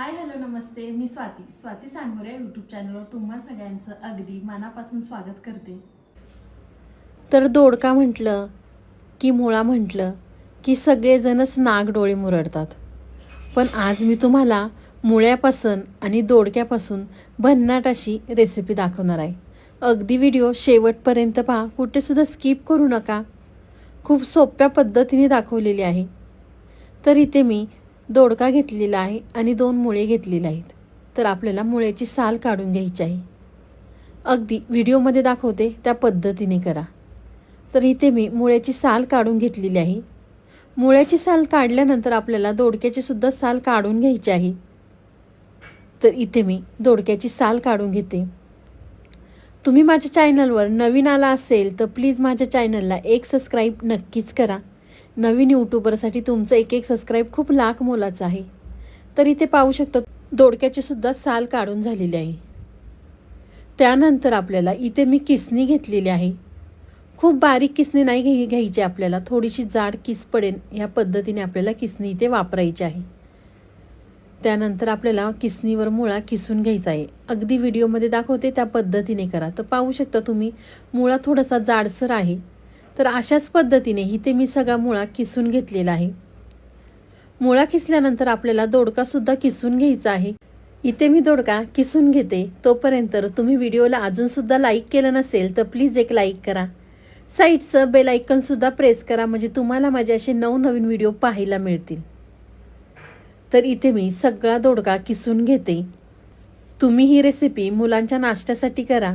हाय hello नमस्ते. मी Swati. Swati Sangore YouTube चॅनलवर तुम्हा सगळ्यांचं अगदी मनापासून स्वागत करते. तर दोडका म्हटलं की मुळा म्हटलं की सगळेजणच नाग डोळे मुरडतात. पण आज मी तुम्हाला मुळ्यापासून आणि दोडक्यापासून भन्नाट अशी रेसिपी दाखवणार आहे. अगदी व्हिडिओ शेवटपर्यंत पहा. कुठेसुद्धा स्किप करू नका. खूप सोप्या पद्धतीने दाखवलेली आहे. तर इथे मी दोडका घेतलेला आहे आणि दोन मुळे घेतलेले आहेत. तर आपल्याला मुळ्याची साल काढून घ्यायची आहे. अगदी व्हिडिओमध्ये दाखवते त्या पद्धतीने करा. तर इथे मी मुळ्याची साल काढून घेतलेली आहे. मुळ्याची साल काढल्यानंतर आपल्याला दोडक्याची सुद्धा साल काढून घ्यायची आहे. तर इथे मी दोडक्याची साल काढून घेते. तुम्ही माझ्या चॅनलवर नवीन आला असेल तर प्लीज माझ्या चॅनलला एक सबस्क्राईब नक्कीच करा. नवीन यूट्यूबरसाठी तुमचं एक एक सबस्क्राईब खूप लाख मोलाचं आहे. तर इथे पाहू शकता दोडक्याची सुद्धा साल काढून झालेली आहे. त्यानंतर आपल्याला इथे मी किसणी घेतलेली आहे. खूप बारीक किसणी नाही घ्याय घ्यायची आपल्याला थोडीशी जाड किस पडेल ह्या पद्धतीने आपल्याला किसणी इथे वापरायची आहे. त्यानंतर आपल्याला किसणीवर मुळा किसून घ्यायचा आहे. अगदी व्हिडिओमध्ये दाखवते त्या पद्धतीने करा. तर पाहू शकता तुम्ही मुळा थोडासा जाडसर आहे. तर अशाच पद्धतीने इथे मी सगळा मुळा किसून घेतलेला आहे. मुळा किसल्यानंतर आपल्याला दोडकासुद्धा किसून घ्यायचा आहे. इथे मी दोडका किसून घेते. तोपर्यंत तुम्ही व्हिडिओला अजूनसुद्धा लाईक केलं नसेल तर प्लीज एक लाईक करा. साईडचं बेल आयकनसुद्धा प्रेस करा म्हणजे तुम्हाला माझे असे नवनवीन व्हिडिओ पाहायला मिळतील. तर इथे मी सगळा दोडका किसून घेते. तुम्ही ही रेसिपी मुलांच्या नाश्त्यासाठी करा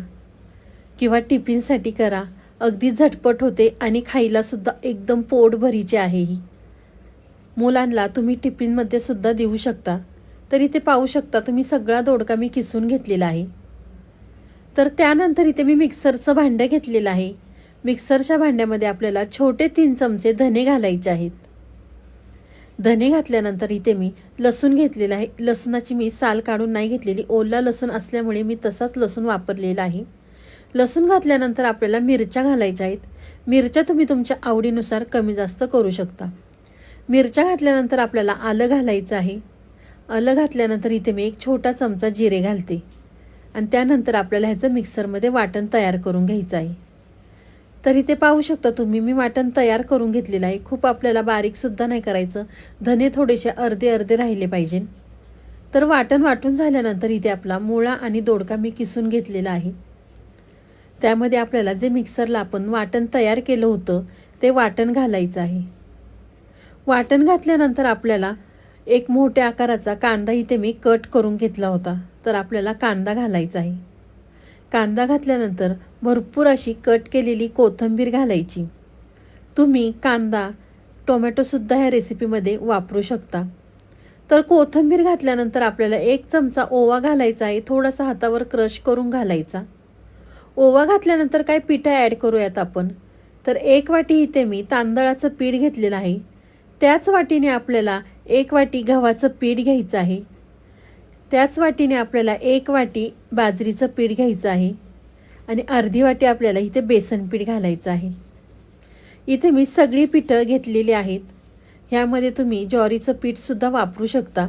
किंवा टिफिनसाठी करा. अगदी झटपट होते आणि खायलासुद्धा एकदम पोटभरीचे आहे ही. मुलांना तुम्ही टिफिनमध्ये सुद्धा देऊ शकता. तरी ते पाहू शकता तुम्ही सगळा दोडका मी किसून घेतलेला आहे. तर त्यानंतर इथे मी मिक्सरचं भांडं घेतलेलं आहे. मिक्सरच्या भांड्यामध्ये आपल्याला छोटे तीन चमचे धने घालायचे आहेत. धने घातल्यानंतर इथे मी लसूण घेतलेला आहे. लसूणाची मी साल काढून नाही घेतलेली. ओला लसूण असल्यामुळे मी तसाच लसूण वापरलेला आहे. लसूण घातल्यानंतर आपल्याला मिरच्या घालायच्या आहेत. मिरच्या तुम्ही तुमच्या आवडीनुसार कमी जास्त करू शकता. मिरच्या घातल्यानंतर आपल्याला आलं घालायचं आहे. आलं घातल्यानंतर इथे मी एक छोटा चमचा जिरे घालते. आणि त्यानंतर आपल्याला ह्याचं मिक्सरमध्ये वाटण तयार करून घ्यायचं आहे. तर इथे पाहू शकता तुम्ही मी वाटण तयार करून घेतलेलं आहे. खूप आपल्याला बारीकसुद्धा नाही करायचं. धने थोडेसे अर्धे अर्धे राहिले पाहिजे. तर वाटण वाटून झाल्यानंतर इथे आपला मुळा आणि दोडका मी किसून घेतलेला आहे. त्यामध्ये आपल्याला जे मिक्सरला आपण वाटण तयार केलं होतं ते वाटण घालायचं आहे. वाटण घातल्यानंतर आपल्याला एक मोठ्या आकाराचा कांदा इथे मी कट करून घेतला होता तर आपल्याला कांदा घालायचा आहे. कांदा घातल्यानंतर भरपूर अशी कट केलेली कोथिंबीर घालायची. तुम्ही कांदा टोमॅटोसुद्धा ह्या रेसिपीमध्ये वापरू शकता. तर कोथिंबीर घातल्यानंतर आपल्याला एक चमचा ओवा घालायचा आहे थोडासा हातावर क्रश करून घालायचा. ओवा घातल्यानंतर काय पिठं ॲड करूयात आपण? तर एक वाटी इथे मी तांदळाचं पीठ घेतलेलं आहे. त्याच वाटीने आपल्याला एक वाटी गव्हाचं पीठ घ्यायचं आहे. त्याच वाटीने आपल्याला एक वाटी बाजरीचं पीठ घ्यायचं आहे. आणि अर्धी वाटी आपल्याला इथे बेसन पीठ घालायचं आहे. इथे मी सगळी पिठं घेतलेली आहेत. ह्यामध्ये तुम्ही ज्वारीचं पीठसुद्धा वापरू शकता.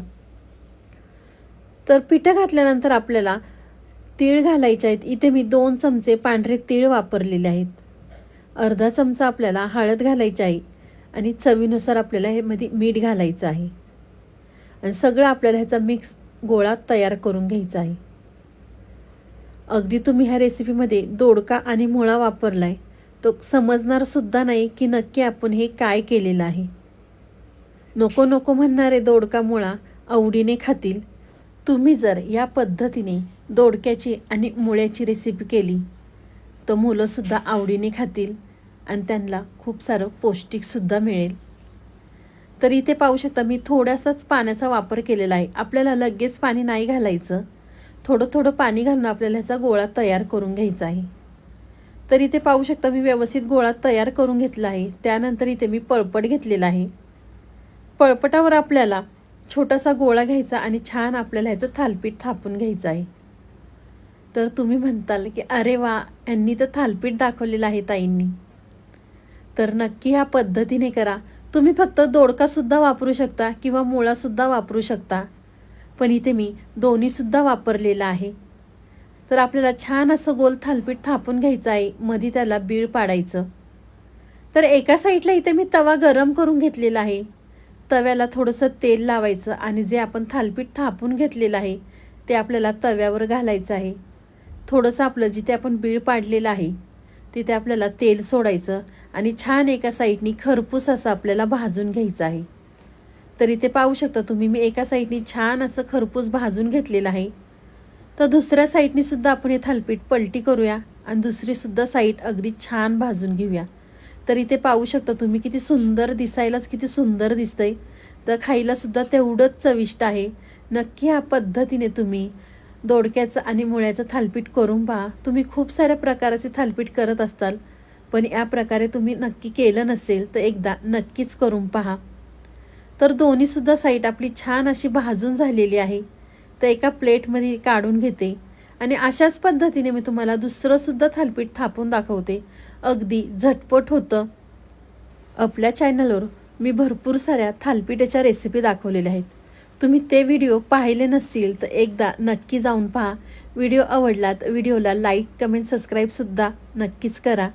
तर पिठं घातल्यानंतर आपल्याला तीळ घालायचे आहेत. इथे मी दोन चमचे पांढरे तीळ वापरलेले आहेत. अर्धा चमचा आपल्याला हळद घालायची आहे आणि चवीनुसार आपल्याला हे मध्ये मीठ घालायचं आहे. आणि सगळं आपल्याला ह्याचा मिक्स गोळा तयार करून घ्यायचा आहे. अगदी तुम्ही ह्या रेसिपीमध्ये दोडका आणि मुळा वापरला आहे तो समजणारसुद्धा नाही की नक्की आपण हे काय केलेलं आहे. नको नको म्हणणारे दोडका मुळा आवडीने खातील. तुम्ही जर या पद्धतीने दोडक्याची आणि मुळ्याची रेसिपी केली. तर मुलंसुद्धा आवडीने खातील आणि त्यांना खूप सारं पौष्टिकसुद्धा मिळेल. तर इथे पाहू शकता मी थोडासाच पाण्याचा वापर केलेला आहे. आपल्याला लगेच पाणी नाही घालायचं. थोडं थोडं पाणी घालून आपल्याला ह्याचा गोळा तयार करून घ्यायचा आहे. तर इथे पाहू शकता मी व्यवस्थित गोळा तयार करून घेतला आहे. त्यानंतर इथे मी पळपट घेतलेला आहे. पळपटावर आपल्याला छोटासा गोळा घ्यायचा आणि छान आपल्याला ह्याचं थालपीठ थापून घ्यायचं आहे. तर तुम्ही म्हणताल की अरे वा यांनी तर थालपीठ दाखवलेलं आहे ताईंनी. तर नक्की ह्या पद्धतीने करा. तुम्ही फक्त दोडकासुद्धा वापरू शकता किंवा मुळासुद्धा वापरू शकता. पण इथे मी दोन्हीसुद्धा वापरलेलं आहे. तर आपल्याला छान असं गोल थालपीठ थापून घ्यायचं आहे. मध्ये त्याला बीळ पाडायचं. तर एका साईडला इथे मी तवा गरम करून घेतलेला आहे. तव्याला थोडंसं तेल लावायचं आणि जे आपण थालपीठ थापून घेतलेलं आहे ते आपल्याला तव्यावर घालायचं आहे. थोडंसं आपलं जिथे आपण बीळ पाडलेलं आहे तिथे आपल्याला तेल सोडायचं आणि छान एका साईडनी खरपूस असं आपल्याला भाजून घ्यायचं आहे. तर इथे पाहू शकता तुम्ही मी एका साईडनी छान असं खरपूस भाजून घेतलेलं आहे. तर दुसऱ्या साईडनीसुद्धा आपण हे थालपीठ पलटी करूया आणि दुसरीसुद्धा साईड अगदी छान भाजून घेऊया. तर इथे पाहू शकता तुम्ही किती सुंदर दिसायलाच किती सुंदर दिसतंय. तर खायलासुद्धा तेवढंच चविष्ट आहे. नक्की ह्या पद्धतीने तुम्ही दोडक्याचं आणि मुळ्याचं थालपीठ करून पहा. तुम्ही खूप साऱ्या प्रकाराचे थालपीठ करत असताल पण या प्रकारे तुम्ही नक्की केलं नसेल तर एकदा नक्कीच करून पहा. तर दोन्हीसुद्धा साईट आपली छान अशी भाजून झालेली आहे. तर एका प्लेटमध्ये काढून घेते. आणि अशाच पद्धतीने मी तुम्हाला दुसरंसुद्धा थालपीठ थापून दाखवते. अगदी झटपट होतं. आपल्या चॅनलवर मी भरपूर साऱ्या थालपीठाच्या रेसिपी दाखवलेल्या आहेत. तुम्ही ते व्हिडिओ पाहिले नसतील तर एकदा नक्की जाऊन पहा. व्हिडिओ आवडला तर व्हिडिओला लाईक कमेंट सबस्क्राईबसुद्धा नक्कीच करा.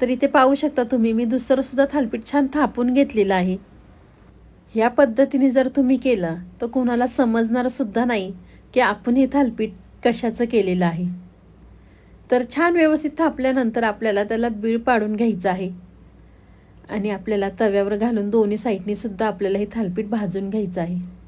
तर इथे पाहू शकता तुम्ही मी दुसरंसुद्धा थालपीठ छान थापून घेतलेलं आहे. ह्या पद्धतीने जर तुम्ही केलं तर कोणाला समजणारसुद्धा नाही की आपण हे थालपीठ कशाचं केलेलं आहे. तर छान व्यवस्थित थापल्यानंतर आपल्याला त्याला बीळ पाडून घ्यायचं आहे. आणि आपल्याला तव्यावर घालून दोन्ही साईडनीसुद्धा आपल्याला हे थालपीठ भाजून घ्यायचं आहे.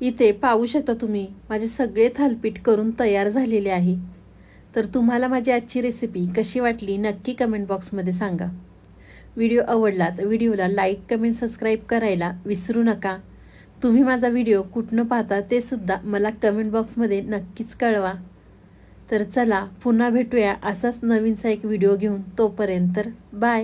इथे पाहू शकता तुम्ही माझे सगळे थालपीठ करून तयार झालेले आहे. तर तुम्हाला माझी आजची रेसिपी कशी वाटली नक्की कमेंट बॉक्समध्ये सांगा. व्हिडिओ आवडला तर व्हिडिओला लाईक कमेंट सबस्क्राईब करायला विसरू नका. तुम्ही माझा व्हिडिओ कुठनं पाहता ते सुद्धा मला कमेंट बॉक्समध्ये नक्कीच कळवा. तर चला पुन्हा भेटूया असाच नवीनसा एक व्हिडिओ घेऊन. तोपर्यंत बाय